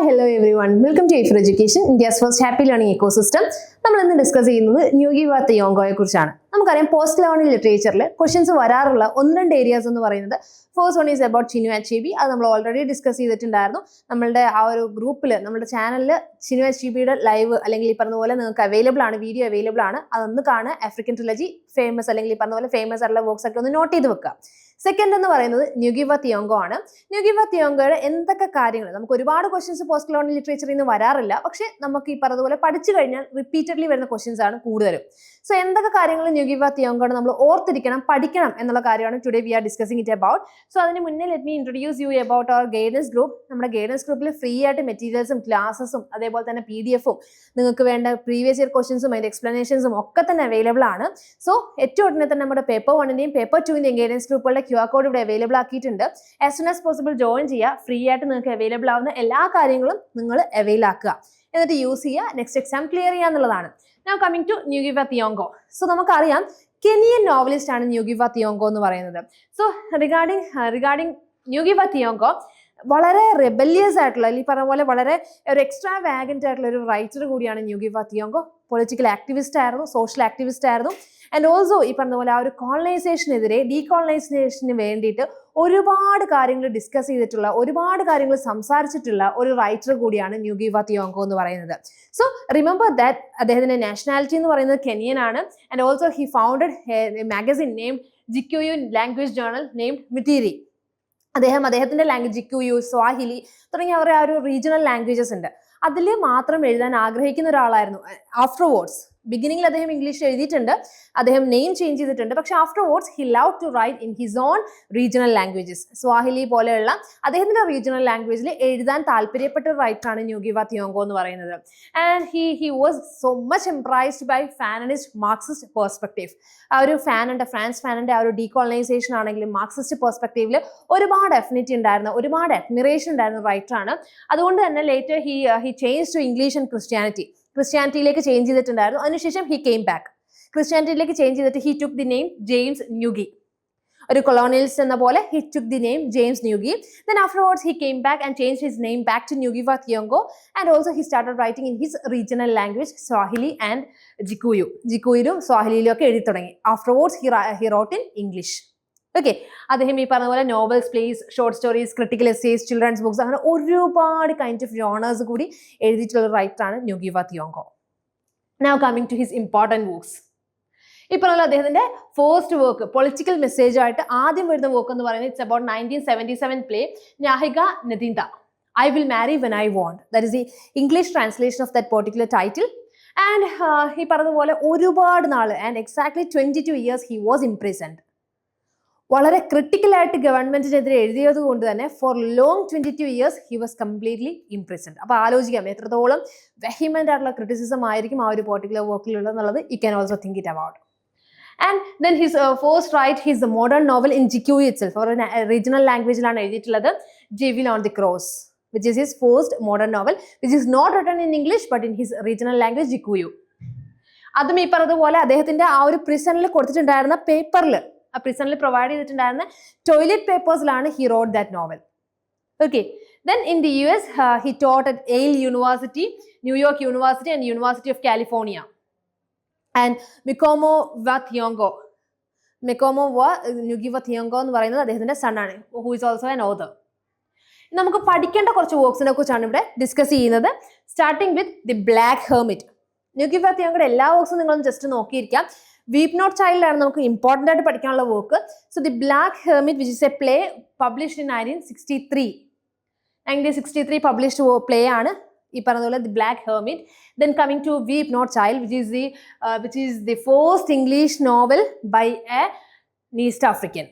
Hi hello everyone welcome to for education India's first happy learning ecosystem നമ്മൾ ഇന്ന് discuss ചെയ്യുന്നത് Ngugi wa യോങ്കോയെ കുറിച്ചാണ്. നമുക്കറിയാം പോസ്റ്റ് ലേണിംഗ് ലിറ്ററേച്ചറിൽ ക്വസ്റ്റ്യൻസ് വരാറുള്ള ഒന്ന് രണ്ട് ഏരിയാസ് എന്ന് പറയുന്നത് first one is about ചിനു H B അത് നമ്മൾ ഓൾറെഡി ഡിസ്കസ് ചെയ്തിട്ടുണ്ടായിരുന്നു. നമ്മളുടെ ആ ഒരു ഗ്രൂപ്പിൽ നമ്മുടെ ചാനലിൽ ചിനു എച്ച് ബിയുടെ ലൈവ് അല്ലെങ്കിൽ ഈ പറഞ്ഞ പോലെ നിങ്ങൾക്ക് അവൈലബിൾ ആണ് വീഡിയോ അവൈലബിൾ ആണ്. അതൊന്ന് കാണുക. ആഫ്രിക്കൻ ട്രിലജി ഫേമസ് അല്ലെങ്കിൽ ഈ പറഞ്ഞ പോലെ ഫേമസ് ആയിട്ടുള്ള വർക്ക്സ് ഒക്കെ ഒന്ന് നോട്ട് ചെയ്ത് വെക്കുക. സെക്കൻഡ് എന്ന് പറയുന്നത് ന്യൂഗിവ തിയോങ്കോ ആണ്. ന്യൂഗിവ തിയോങ്കോയുടെ എന്തൊക്കെ കാര്യങ്ങൾ നമുക്ക് ഒരുപാട് ക്വസ്റ്റ്യൻസ് പോസ്റ്റ് ലോൺ ലിറ്ററേച്ചറിൽ നിന്ന് വരാറില്ല. പക്ഷെ നമുക്ക് ഈ പറഞ്ഞതുപോലെ പഠിച്ചു കഴിഞ്ഞാൽ റിപ്പീറ്റഡ്ലി വരുന്ന ക്വസ്റ്റ്യൻസ് ആണ് കൂടുതലും. സോ എന്തൊക്കെ കാര്യങ്ങൾ ന്യൂഗിവ തിയോങ്കോടെ നമ്മൾ ഓർത്തിരിക്കണം പഠിക്കണം എന്നുള്ള കാര്യമാണ് today we are discussing it about so അതിന് മുന്നേ let me introduce you about our guidance group നമ്മുടെ ഗൈഡൻസ് ഗ്രൂപ്പിൽ ഫ്രീ ആയിട്ട് മെറ്റീരിയൽസും ക്ലാസ്സസും അതേപോലെ തന്നെ പി ഡി എഫും നിങ്ങൾക്ക് വേണ്ട പ്രീവിയസ് ഇയർ ക്വസ്റ്റ്യൻസും അതിന്റെ എക്സ്പ്ലനേഷൻസും ഒക്കെ തന്നെ അവൈലബിൾ ആണ്. സോ ഏറ്റവും ഉടനെ തന്നെ നമ്മുടെ പേപ്പർ വണ്ണിന്റെയും പേപ്പർ ടുവിന്റെയും ഗൈഡൻസ് ഗ്രൂപ്പുകളുടെ ക്യു ആർ കോഡ് ഇവിടെ അവൈലബിൾ ആക്കിയിട്ടുണ്ട്. As soon as possible join ചെയ്യുക. ഫ്രീ ആയിട്ട് നിങ്ങൾക്ക് അവൈലബിൾ ആവുന്ന എല്ലാ കാര്യങ്ങളും നിങ്ങൾ അവൈൽ ആക്കുക. എന്നിട്ട് യൂസ് ചെയ്യുക. നെക്സ്റ്റ് എക്സാം ക്ലിയർ ചെയ്യുക എന്നുള്ളതാണ്. ഞാൻ coming to Ngugi wa Thiong'o so നമുക്കറിയാം കെനിയൻ നോവലിസ്റ്റ് ആണ് ന്യൂഗിവ തിയോങ്കോ എന്ന് പറയുന്നത്. So regarding regarding Ngugi wa Thiong'o വളരെ റെബല്യസ് ആയിട്ടുള്ള ഈ പറഞ്ഞ പോലെ വളരെ ഒരു എക്സ്ട്രാ വാഗന്റ് ആയിട്ടുള്ള ഒരു റൈറ്റർ കൂടിയാണ് Ngugi wa Thiong'o political activist ആയിരുന്നു സോഷ്യൽ ആക്ടിവിസ്റ്റ് ആയിരുന്നു. ആൻഡ് ഓൾസോ ഈ പറഞ്ഞ പോലെ ആ ഒരു കോളനൈസേഷനെതിരെ ഡീകോളനൈസേഷന് വേണ്ടിയിട്ട് ഒരുപാട് കാര്യങ്ങൾ ഡിസ്കസ് ചെയ്തിട്ടുള്ള ഒരുപാട് കാര്യങ്ങൾ സംസാരിച്ചിട്ടുള്ള ഒരു റൈറ്റർ കൂടിയാണ് ന്യൂഗിവ തിയോങ്കോ എന്ന് പറയുന്നത്. സോ റിമെമ്പർ ദാറ്റ് അദ്ദേഹത്തിന്റെ നാഷണാലിറ്റി എന്ന് പറയുന്നത് കെനിയൻ ആണ്. And also he founded magazine name Gikuyu language journal named Mutiiri അദ്ദേഹം അദ്ദേഹത്തിന്റെ ലാംഗ്വേജ് ജിക്യുയു സ്വാഹിലി തുടങ്ങിയ അവരുടെ ആ ഒരു റീജിയണൽ ലാംഗ്വേജസ് ഉണ്ട്. അതിൽ മാത്രം എഴുതാൻ ആഗ്രഹിക്കുന്ന ഒരാളായിരുന്നു ആഫ്റ്റർ വേർഡ്സ് ബിഗിനിങ്ങിൽ അദ്ദേഹം ഇംഗ്ലീഷിൽ എഴുതിയിട്ടുണ്ട്. അദ്ദേഹം നെയിം ചേഞ്ച് ചെയ്തിട്ടുണ്ട്. പക്ഷെ afterwards he love to write in his own regional languages Swahili പോലെയുള്ള അദ്ദേഹത്തിന്റെ റീജിയണൽ ലാംഗ്വേജിൽ എഴുതാൻ താല്പര്യപ്പെട്ട ഒരു റൈറ്ററാണ് ന്യൂഗിവ തിയോങ്കോ എന്ന് പറയുന്നത്. And he he was so much impressed by Fanonist Marxist perspective ആ ഒരു ഫാനുണ്ട് ഫ്രാൻസ് ഫാനിന്റെ ആ ഒരു ഡീകോളനൈസേഷൻ ആണെങ്കിലും മാർക്സിസ്റ്റ് പെർസ്പെക്റ്റീവിൽ ഒരുപാട് എഫിനിറ്റി ഉണ്ടായിരുന്ന ഒരുപാട് അഡ്മിറേഷൻ ഉണ്ടായിരുന്ന റൈറ്ററാണ് അതുകൊണ്ട് തന്നെ later he he change to English and Christianity ക്രിസ്ത്യാനിറ്റിയിലേക്ക് change ചെയ്തിട്ടുണ്ടായിരുന്നു. അതിനുശേഷം ഹി കെയിം ബാക്ക് ക്രിസ്ത്യാനിറ്റിയിലേക്ക് ചേഞ്ച് ചെയ്തിട്ട് he took the name James Ngugi ഒരു കൊളോണിയൽസ് എന്ന പോലെ he took the name James Ngugi then afterwards he came back and change his name back to Ngugi wa Thiong'o and also he started writing in his regional language Swahili and Gikuyu ജിക്കുയിലും സ്വാഹിലിയിലും ഒക്കെ എഴുതി തുടങ്ങി. Afterwards he he wrote in English okay അദ്ദേഹം ഈ പറഞ്ഞ പോലെ novels plays short stories critical essays children's books അങ്ങനെ ഒരുപാട് കൈൻഡ് ഓഫ് ജോണേഴ്സ് കൂടി എഴുതിയിട്ടുള്ള റൈറ്ററാണ് Ngugi wa Thiong'o now coming to his important books ഈ പറഞ്ഞ അദ്ദേഹത്തിന്റെ ഫസ്റ്റ് വർക്ക് പൊളിറ്റിക്കൽ മെസ്സേജ് ആയിട്ട് ആദ്യം വരുന്ന വർക്ക് എന്ന് പറയുന്നത് it's about nineteen seventy seven play Ngaahika Ndeenda I will marry when I want that is the English translation of that particular title and ഈ പറഞ്ഞതുപോലെ ഒരുപാട് നാൾ and exactly twenty two years he was imprisoned വളരെ ക്രിട്ടിക്കലായിട്ട് ഗവൺമെന്റിനെതിരെ എഴുതിയത് കൊണ്ട് തന്നെ for long twenty two years he was completely imprisoned അപ്പോൾ ആലോചിക്കാം എത്രത്തോളം വെഹിമെന്റ് ആയിട്ടുള്ള ക്രിറ്റിസിസം ആയിരിക്കും ആ ഒരു particular വർക്കിലുള്ളതെന്നുള്ളത് you can also think it about and then his first write his modern novel in Gikuyu itself ഒരു റീജിയണൽ ലാംഗ്വേജിലാണ് എഴുതിയിട്ടുള്ളത് devil on the cross which is his first modern novel which is not written in English but in his regional language Gikuyu അതും ഈ പറഞ്ഞതുപോലെ അദ്ദേഹത്തിന്റെ ആ ഒരു പ്രിസണിൽ കൊടുത്തിട്ടുണ്ടായിരുന്ന പേപ്പറിൽ ആ പ്രിസണിൽ പ്രൊവൈഡ് ചെയ്തിട്ടുണ്ടായിരുന്ന toilet പേപ്പേഴ്സിലാണ് he wrote that novel okay then in the U S he taught at Yale university New York university and university of California and Mukoma wa Mukoma wa Thiong'o എന്ന് പറയുന്നത് അദ്ദേഹത്തിന്റെ സണ്ണാണ് who is also an author നമുക്ക് പഠിക്കേണ്ട കുറച്ച് വർക്ക്സിനെ കുറിച്ചാണ് ഇവിടെ discuss ചെയ്യുന്നത്. Starting with the black hermit Ngugi Fathi ഞങ്ങളുടെ എല്ലാ വർക്ക്സും നിങ്ങളൊന്ന് ജസ്റ്റ് നോക്കിയിരിക്കാം. വീപ് നോട്ട് ചൈൽഡിലാണ് നമുക്ക് ഇമ്പോർട്ടന്റ് ആയിട്ട് പഠിക്കാനുള്ള work so the black hermit which is a play published in nineteen sixty three nineteen sixty three published play ആണ് ഈ പറഞ്ഞതുപോലെ the black hermit then coming to weep not child which is the which is the first English novel by a east African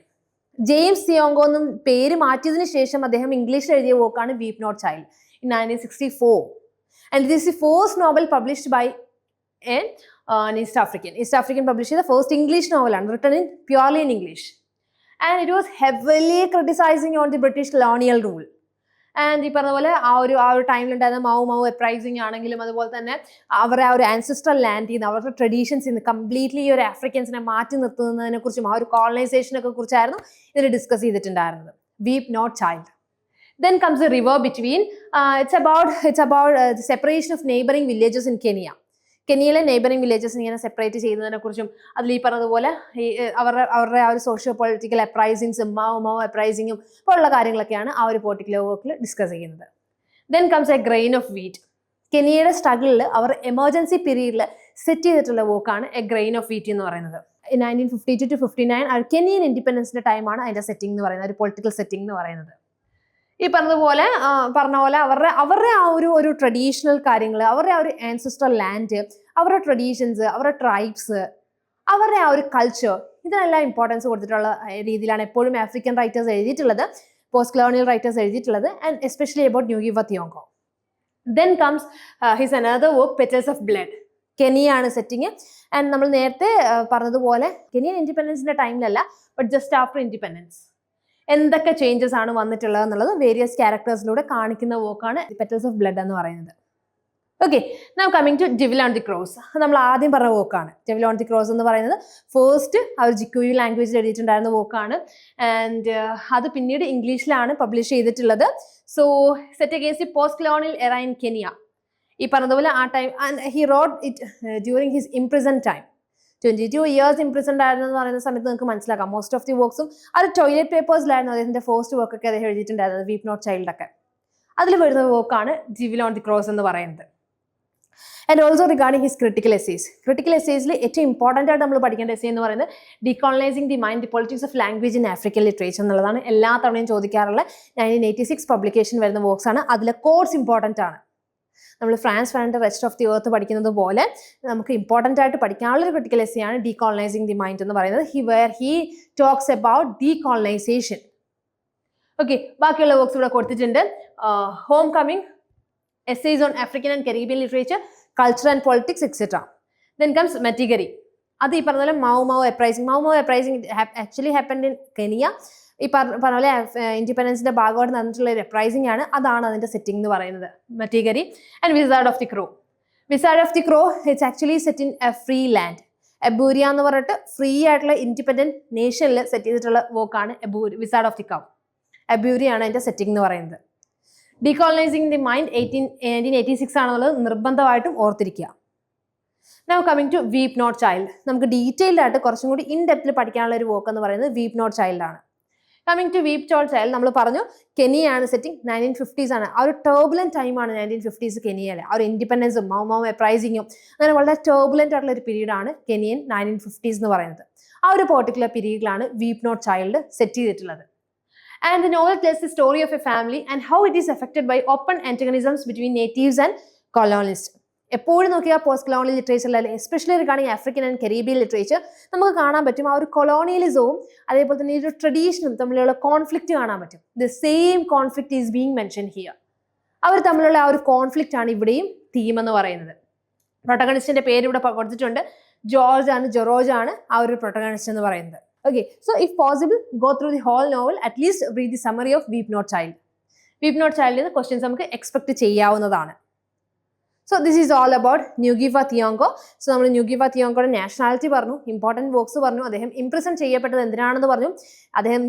James Thiong'o എന്നും പേര് മാറ്റിയതിനു ശേഷം അദ്ദേഹം ഇംഗ്ലീഷിൽ എഴുതിയ വർക്കാണ് weep not child in nineteen sixty four and this the first novel published by a east African east African publish ചെയ്ത first English നോവലാണ് written in purely in English and it was heavily criticising on the British colonial rule and ഈ പറഞ്ഞ പോലെ ആ ഒരു ആ ഒരു ടൈമിലുണ്ടായിരുന്ന മാവു മാവു എപ്രൈസിങ് ആണെങ്കിലും അതുപോലെ തന്നെ അവരുടെ ആ ഒരു ആൻസിസ്റ്റർ ലാൻഡ് ചെയ്യുന്ന അവരുടെ ട്രഡീഷൻസ് ഇന്ന് കംപ്ലീറ്റ്ലി ഈ ഒരു ആഫ്രിക്കൻസിനെ മാറ്റി നിർത്തുന്നതിനെ കുറിച്ചും ആ ഒരു കോളനൈസേഷനൊക്കെ കുറിച്ചായിരുന്നു ഇതിൽ ഡിസ്കസ് ചെയ്തിട്ടുണ്ടായിരുന്നത്. Weep not child then comes a river between it's about it's about separation of neighbouring villages in Kenya കെനിയയിലെ neighbouring villages ഇങ്ങനെ സെപ്പറേറ്റ് ചെയ്യുന്നതിനെ കുറിച്ചും അതിൽ ഈ പറഞ്ഞതുപോലെ ഈ അവരുടെ അവരുടെ ആ ഒരു സോഷ്യോ പൊളിറ്റിക്കൽ അപ്രൈസിങ്സും മാവോ മാവോ അപ്രൈസിങ്ങും പോലുള്ള കാര്യങ്ങളൊക്കെയാണ് ആ ഒരു പോർട്ടിക്കുലർ വർക്കിൽ ഡിസ്കസ് ചെയ്യുന്നത്. Then comes a grain of wheat കെനിയയുടെ സ്ട്രഗിളിൽ അവർ എമർജൻസി പീരീഡിൽ സെറ്റ് ചെയ്തിട്ടുള്ള വർക്കാണ് എ ഗ്രെയിൻ ഓഫ് വീറ്റ് എന്ന് പറയുന്നത്. Nineteen fifty two to fifty nine Kenyan ഇൻഡിപെൻഡൻസിന്റെ ടൈമാണ് അതിന്റെ സെറ്റിംഗ് എന്ന് പറയുന്നത് ഒരു പൊളിറ്റിക്കൽ സെറ്റിംഗ് എന്ന് പറയുന്നത്. ഈ പറഞ്ഞതുപോലെ പറഞ്ഞ പോലെ അവരുടെ അവരുടെ ആ ഒരു ഒരു ട്രഡീഷണൽ കാര്യങ്ങൾ അവരുടെ ആ ഒരു ആൻസിസ്റ്റർ ലാൻഡ് അവരുടെ ട്രഡീഷൻസ് അവരുടെ ട്രൈബ്സ് അവരുടെ ആ ഒരു കൾച്ചർ ഇതിനെല്ലാം ഇമ്പോർട്ടൻസ് കൊടുത്തിട്ടുള്ള രീതിയിലാണ് എപ്പോഴും ആഫ്രിക്കൻ റൈറ്റേഴ്സ് എഴുതിയിട്ടുള്ളത് പോസ്റ്റ് കൊളോണിയൽ റൈറ്റേഴ്സ് എഴുതിയിട്ടുള്ളത് and especially about new wa Thiong'o then comes his another work petals of blood കെനിയാണ് setting and നമ്മൾ നേരത്തെ പറഞ്ഞതുപോലെ കെനിയൻ ഇൻഡിപെൻഡൻസിന്റെ ടൈമിലല്ല ബട്ട് ജസ്റ്റ് ആഫ്റ്റർ ഇൻഡിപെൻഡൻസ് എന്തൊക്കെ ചേഞ്ചസ് ആണ് വന്നിട്ടുള്ളത് എന്നുള്ളത് വേരിയസ് ക്യാരക്ടേഴ്സിലൂടെ കാണിക്കുന്ന വോക്കാണ് പെറ്റൽസ് ഓഫ് ബ്ലഡ് എന്ന് പറയുന്നത്. Okay now coming to devil on the cross നമ്മൾ ആദ്യം പറഞ്ഞ വോക്കാണ് ജിവിൽ ഓൺ ദി ക്രോസ് എന്ന് പറയുന്നത് ഫസ്റ്റ് അവർ ഒരു ജിക്കുയു ലാംഗ്വേജിൽ എഴുതിയിട്ടുണ്ടായിരുന്ന വോക്കാണ് ആൻഡ് അത് പിന്നീട് ഇംഗ്ലീഷിലാണ് പബ്ലിഷ് ചെയ്തിട്ടുള്ളത്. So set against the post colonial era in Kenya ഈ പറഞ്ഞതുപോലെ ആ time he wrote it during his imprisonment time twenty two years imprisoned ആയിരുന്നു എന്ന് പറയുന്ന സമയത്ത് നിങ്ങൾക്ക് മനസ്സിലാക്കാം. മോസ്റ്റ് ഓഫ് ദി വർക്ക്സും അത് ടോയ്ലറ്റ് പേപ്പേഴ്സിലായിരുന്നു അദ്ദേഹത്തിന്റെ ഫസ്റ്റ് വർക്ക് ഒക്കെ അദ്ദേഹം എഴുതിയിട്ടുണ്ടായിരുന്നത് വീപ് നോട്ട് ചൈൽഡ് ഒക്കെ. അതിൽ വരുന്ന വർക്കാണ് ജിവിൽ ഓൺ ദി ക്രോസ് എന്ന് പറയുന്നത്. And also regarding his critical essays critical എസേസിൽ ഏറ്റവും ഇമ്പോർട്ടന്റ് ആയിട്ട് നമ്മൾ പഠിക്കേണ്ട എസേ എന്ന് പറയുന്നത് decolonising the mind the politics of language in African literature എന്നുള്ളതാണ്. എല്ലാ തവണയും ചോദിക്കാറുള്ള നയന്റീൻ എയ്റ്റി സിക്സ് പബ്ലിക്കേഷൻ വരുന്ന വർക്ക്സ് ആണ്. അതിലെ കോഴ്സ് ഇമ്പോർട്ടന്റ് ആണ്. നമ്മൾ ഫ്രാൻസ് ഫാനിന്റെ റെസ്റ്റ് ഓഫ് ദി എർത്ത് പഠിക്കുന്നത് പോലെ നമുക്ക് ഇമ്പോർട്ടന്റ് ആയിട്ട് പഠിക്കാനുള്ള ഒരു ക്രിട്ടിക്കൽ എസ്സേ ആണ് ഡീകോളനൈസിങ് ദി മൈൻഡ് എന്ന് പറയുന്നത്. He where he talks about decolonisation okay ബാക്കിയുള്ള വർക്ക്സ് ഇവിടെ കൊടുത്തിട്ടുണ്ട്. Homecoming essays on African and Caribbean literature culture and politics, etc. Then comes Matigari അത് ഈ പറഞ്ഞ പോലെ Mau Mau uprising Mau Mau uprising actually happened in Kenya ഈ പറഞ്ഞ പോലെ ഇൻഡിപെൻഡൻസിന്റെ ഭാഗമായിട്ട് നടന്നിട്ടുള്ള റെപ്രൈസിംഗ് ആണ്. അതാണ് അതിന്റെ സെറ്റിംഗ് എന്ന് പറയുന്നത്. Matigari and wizard of the crow wizard of the crow it's actually set in a free land Eburia എന്ന് പറഞ്ഞിട്ട് ഫ്രീ ആയിട്ടുള്ള ഇൻഡിപെൻഡന്റ് നേഷനിൽ സെറ്റ് ചെയ്തിട്ടുള്ള വർക്കാണ് Eburi wizard of the crow എബൂരിയാണ് അതിന്റെ സെറ്റിംഗ് എന്ന് പറയുന്നത്. Decolonising the mind eighteen nineteen eighty six ആണെന്നുള്ളത് നിർബന്ധമായിട്ടും ഓർത്തിരിക്കുക. Now coming to weep not child നമുക്ക് ഡീറ്റെയിൽഡ് ആയിട്ട് കുറച്ചും കൂടി ഇൻ ഡെപ്തിൽ പഠിക്കാനുള്ള ഒരു വോക്ക് എന്ന് പറയുന്നത് വീപ് നോട്ട് ചൈൽഡ് ആണ്. കമ്മിങ് ടു വീപ് ചോൾ ചൈൽഡ് നമ്മൾ പറഞ്ഞു കെനിയാണ് സെറ്റിംഗ് നയന്റീൻ ഫിഫ്റ്റീസ് ആണ്. ആ ഒരു ടേബുലൻ ടൈമാണ് നയന്റീൻ ഫിഫ്റ്റീസ് കെനിയയിലെ. ആ ഒരു ഇൻഡിപെൻഡൻസും മൗമൗ എപ്രൈസിങ്ങും അങ്ങനെ വളരെ ടേബുലന്റ് ആയിട്ടുള്ള ഒരു പീരീഡാണ് കെനിയൻ നയന്റീൻ ഫിഫ്റ്റീസ് എന്ന് പറയുന്നത്. ആ ഒരു പെർട്ടിക്കുലർ പീരീഡിലാണ് വീപ് നോട്ട് ചൈൽഡ് സെറ്റ് ചെയ്തിട്ടുള്ളത്. And the novel tells the story of a family and how it is affected by open antagonisms between natives and colonialists. എപ്പോഴും നോക്കിയാൽ പോസ്റ്റ് കൊളോണിയൽ ലിറ്ററേച്ചറിൽ അല്ലെങ്കിൽ especially regarding African and Caribbean literature നമുക്ക് കാണാൻ പറ്റും. ആ ഒരു കൊളോണിയലിസവും അതേപോലെ തന്നെ ഒരു ട്രഡീഷനും തമ്മിലുള്ള കോൺഫ്ലിക്റ്റ് കാണാൻ പറ്റും. The same conflict is being mention here അവർ തമ്മിലുള്ള ആ ഒരു കോൺഫ്ലിക്റ്റ് ആണ് ഇവിടെയും തീം എന്ന് പറയുന്നത്. പ്രൊട്ടഗണിസ്റ്റിന്റെ പേര് ഇവിടെ കൊടുത്തിട്ടുണ്ട്. ജോർജ് ആണ് ജൊറോജ് ആണ് ആ ഒരു പ്രൊട്ടഗണിസ്റ്റ് എന്ന് പറയുന്നത്. Okay so if possible go through the whole novel at least read the summary of weep not child weep not ചൈൽഡിൽ നിന്ന് ക്വസ്റ്റ്യൻസ് നമുക്ക് എക്സ്പെക്ട് ചെയ്യാവുന്നതാണ്. So this is all about Ngugi Thiong'o so നമ്മൾ ന്യൂഗിഫ തിയോങ്കോയുടെ nationality പറഞ്ഞു important works പറഞ്ഞു അദ്ദേഹം imprison ചെയ്യപ്പെട്ടത് എന്തിനാണെന്ന് പറഞ്ഞു. അദ്ദേഹം